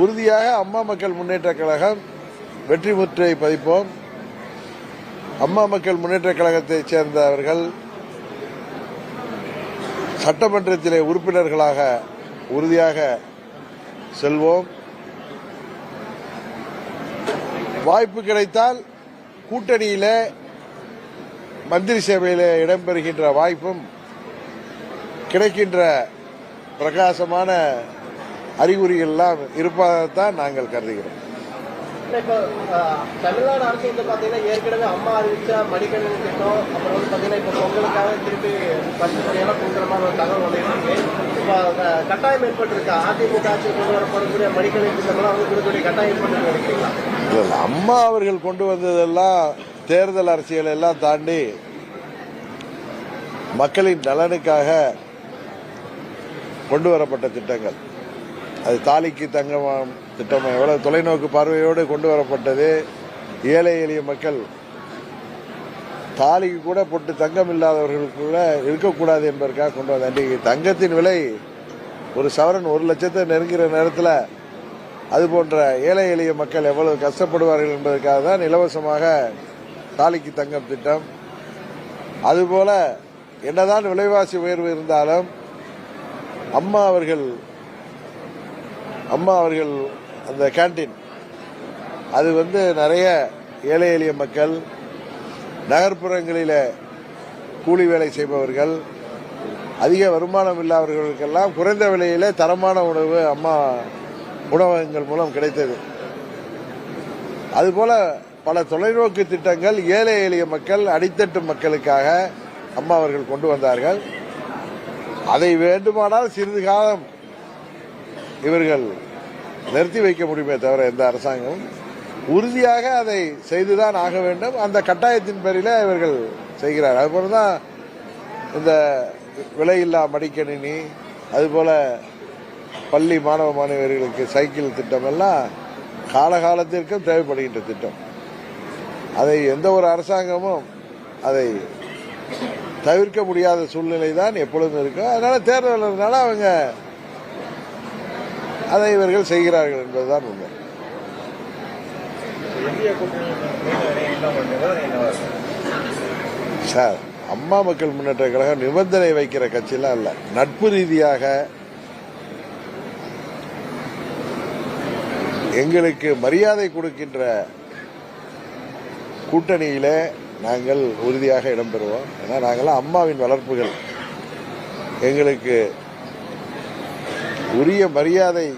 உறுதியாக அம்மா மக்கள் முன்னேற்ற கழகம் வெற்றி முற்றை பதிப்போம். அம்மா மக்கள் முன்னேற்ற கழகத்தைச் சேர்ந்தவர்கள் சட்டமன்றத்திலே உறுப்பினர்களாக உறுதியாக செல்வோம். வாய்ப்பு கிடைத்தால் கூட்டணியிலே மந்திரி சேவையில் இடம்பெறுகின்ற வாய்ப்பும் கிடைக்கின்ற பிரகாசமான அறிகுறிகள் எல்லாம் இருப்பதைத்தான் நாங்கள் கருதுகிறோம். தமிழ்நாடு அரசு வந்து பாத்தீங்கன்னா ஏற்கனவே அம்மா அறிவிச்ச மடிக்கணினி திட்டம் அப்புறம் வந்து பாத்தீங்கன்னா இப்போ பொங்கலுக்காக திருப்பி பத்து மணியெல்லாம் கொடுக்குற மாதிரி ஒரு தகவல் வந்துருக்கு இப்போ கட்டாயம் ஏற்பட்டிருக்கு? அதிமுக ஆட்சி கொண்டு வரப்படக்கூடிய மடிக்கணினி திட்டம்லாம் வந்து கொடுக்கக்கூடிய கட்டாயம் ஏற்பட்டு நினைக்கிறீங்களா? இல்ல, இல்ல. அம்மா அவர்கள் கொண்டு வந்ததெல்லாம் தேர்தல் அரசியல் எல்லாம் தாண்டி மக்களின் நலனுக்காக கொண்டு வரப்பட்ட திட்டங்கள். அது தாலிக்கு தங்கம் திட்டம் எவ்வளவு தொலைநோக்கு பார்வையோடு கொண்டு வரப்பட்டது? ஏழை எளிய மக்கள். தாலிக்கு கூட போட்டு தங்கம் இல்லாதவர்களுக்கு கூட இருக்கக்கூடாது என்பதற்காக கொண்டு வந்த அன்றைக்கு தங்கத்தின் விலை ஒரு சவரன் ஒரு லட்சத்தை நெருங்குகிற நேரத்தில் அது போன்ற ஏழை எளிய மக்கள் எவ்வளவு கஷ்டப்படுவார்கள் என்பதற்காக தான் இலவசமாக தாலிக்கு தங்கம் திட்டம். அதுபோல என்னதான் விலைவாசி உயர்வு இருந்தாலும் அம்மா அவர்கள் அம்மா அவர்கள் அந்த கேண்டீன் அது வந்து நிறைய ஏழை எளிய மக்கள் நகர்ப்புறங்களில் கூலி வேலை செய்பவர்கள் அதிக வருமானம் இல்லாதவர்களுக்கெல்லாம் குறைந்த விலையில தரமான உணவு அம்மா உணவகங்கள் மூலம் கிடைத்தது. அதுபோல பல தொலைநோக்கு திட்டங்கள் ஏழை எளிய மக்கள் அடித்தட்டு மக்களுக்காக அம்மா அவர்கள் கொண்டு வந்தார்கள். அதை வேண்டுமானால் சிறிது காலம் இவர்கள் நிறுத்தி வைக்க முடியுமே தவிர எந்த அரசாங்கமும் உறுதியாக அதை செய்துதான் ஆக வேண்டும். அந்த கட்டாயத்தின் பேரில் இவர்கள் செய்கிறார். அதுபோல தான் இந்த விலையில்லா மடிக்கணினி அதுபோல பள்ளி மாணவ மாணவியர்களுக்கு சைக்கிள் திட்டம் எல்லாம் காலகாலத்திற்கும் தேவைப்படுகின்ற திட்டம். அதை எந்த ஒரு அரசாங்கமும் அதை தவிர்க்க முடியாத சூழ்நிலை தான் எப்பொழுதும் இருக்கும் அதனால தேர்தல் அவங்க அதை இவர்கள் செய்கிறார்கள் என்பதுதான் உண்மை. சார் அம்மா மக்கள் முன்னேற்ற கழகம் நிபந்தனை வைக்கிற கட்சியெல்லாம் இல்ல நட்பு ரீதியாக எங்களுக்கு மரியாதை கொடுக்கின்ற கூட்டணியில நாங்கள் உறுதியாக இடம்பெறுவோம். ஏன்னா நாங்களாம் அம்மாவின் வளர்ப்புகள். எங்களுக்கு உரிய மரியாதை